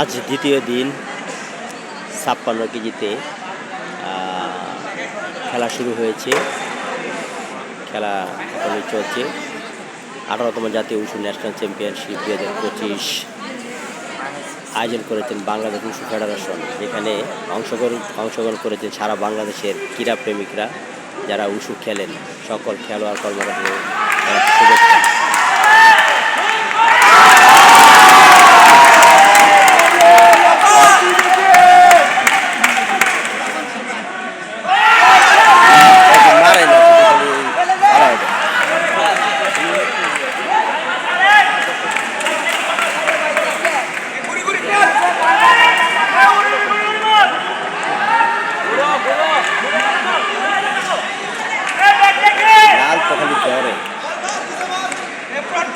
আজ দ্বিতীয় দিন ছাপ্পান্ন কেজিতে খেলা শুরু হয়েছে। খেলা এখনই চলছে। আঠারোতম জাতীয় উশু ন্যাশনাল চ্যাম্পিয়নশিপ দু হাজার পঁচিশ আয়োজন করেছেন বাংলাদেশ উশু ফেডারেশন, যেখানে অংশগ্রহণ অংশগ্রহণ করেছেন সারা বাংলাদেশের ক্রীড়া প্রেমিকরা যারা উশু খেলেন। সকল খেলোয়াড় কর্মকর্তাদের জানাচ্ছি শুভেচ্ছা মারে না শুধু খালি মারা হবে লাল তো খালি জ্বরে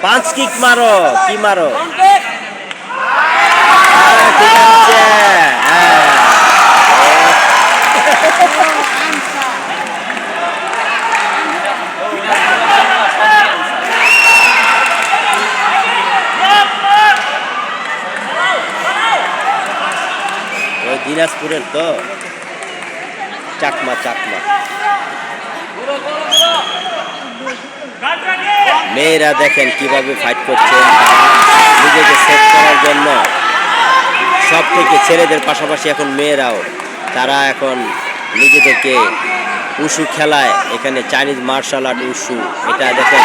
পাঁচ কিক মারো কি মারো? হ্যাঁ, ঠিক হ্যাঁ। দিনাজপুরের তো। চাকমা চাকমা। মেয়েরা দেখেন কীভাবে ফাইট করছেন নিজেকে সেভ করার জন্য সব থেকে ছেলেদের পাশাপাশি এখন মেয়েরাও, তারা এখন নিজেদেরকে উশু খেলায়, এখানে চাইনিজ মার্শাল আর্ট উশু এটা দেখেন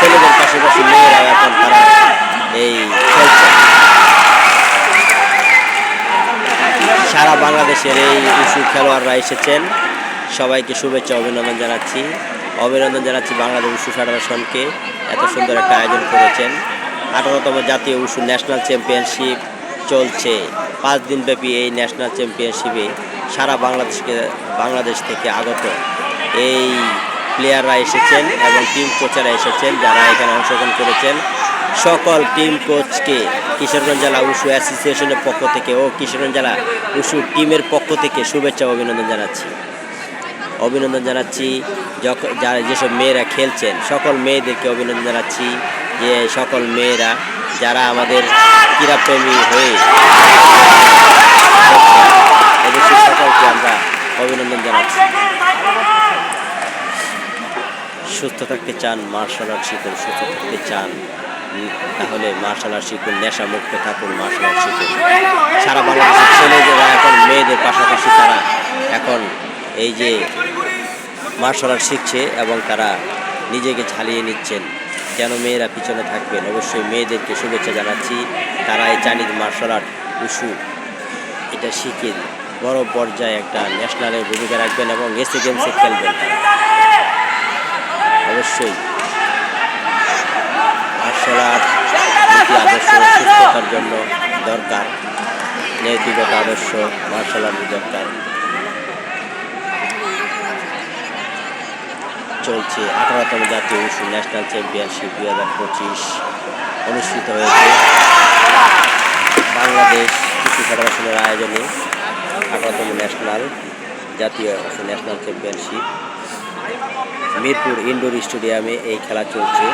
ছেলেদের পাশাপাশি মেয়েরাও এখন তারা এই খেলছে। সারা বাংলাদেশের এই উশু খেলোয়াড়রা এসেছেন। সবাইকে শুভেচ্ছা, অভিনন্দন জানাচ্ছি। অভিনন্দন জানাচ্ছি বাংলাদেশ উশু ফেডারেশনকে এত সুন্দর একটা আয়োজন করেছেন। আঠারোতম জাতীয় উশু ন্যাশনাল চ্যাম্পিয়নশিপ চলছে। পাঁচ দিনব্যাপী এই ন্যাশনাল চ্যাম্পিয়নশিপে সারা বাংলাদেশকে, বাংলাদেশ থেকে আগত এই প্লেয়াররা এসেছেন এবং টিম কোচেরা এসেছেন যারা এখানে অংশগ্রহণ করেছেন। সকল টিম কোচকে কিশোরগঞ্জ জেলা উশু অ্যাসোসিয়েশনের পক্ষ থেকে ও কিশোরগঞ্জ জেলা উশু টিমের পক্ষ থেকে শুভেচ্ছা অভিনন্দন জানাচ্ছি। অভিনন্দন জানাচ্ছি। যারা যেসব মেয়েরা খেলছেন, সকল মেয়েদেরকে অভিনন্দন জানাচ্ছি যে সকল মেয়েরা, যারা আমাদের ক্রীড়াপ্রেমী হয়ে সকলকে আমরা অভিনন্দন জানাচ্ছি। সুস্থ থাকতে চান মার্শাল আর্ট শিখুন, সুস্থ থাকতে চান, তাহলে মার্শাল আর্ট শিখুন নেশা মুক্ত থাকুন মার্শাল আর্ট শিখুন। সারা বাংলাদেশের ছেলেদেরা এখন, মেয়েদের পাশাপাশি তারা এখন এই যে মার্শাল আর্ট শিখছে এবং তারা নিজেকে ঝালিয়ে নিচ্ছেন। কেন মেয়েরা পিছনে থাকবেন অবশ্যই মেয়েদেরকে শুভেচ্ছা জানাচ্ছি। তারা এই চাইনিজ মার্শাল আর্ট উশু এটা শিখে বড় পর্যায়ে একটা ন্যাশনালের ভূমিকা রাখবেন এবং এসি গেমসে খেলবেন অবশ্যই। মার্শাল আর্ট আদর্শ সুস্থতার জন্য দরকার। নৈতিকতা আদর্শ মার্শাল আর্ট দরকার। চলছে আঠারোতম জাতীয় উশু ন্যাশনাল চ্যাম্পিয়নশিপ দুই হাজার পঁচিশ অনুষ্ঠিত হয়েছে বাংলাদেশ কৃষি ফেডারেশনের আয়োজনে আঠারোতম ন্যাশনাল জাতীয় ন্যাশনাল চ্যাম্পিয়নশিপ মিরপুর ইনডোর স্টেডিয়ামে এই খেলা চলছে।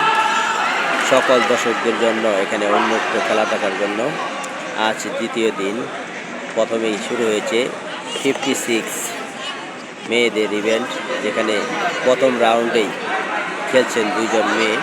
সকল দর্শকদের জন্য এখানে উন্মুক্ত খেলা দেখার জন্য আজ দ্বিতীয় দিন প্রথমেই শুরু হয়েছে ফিফটি সিক্স মেয়েদের ইভেন্ট যেখানে প্রথম রাউন্ডেই খেলছেন দুইজন মেয়ে।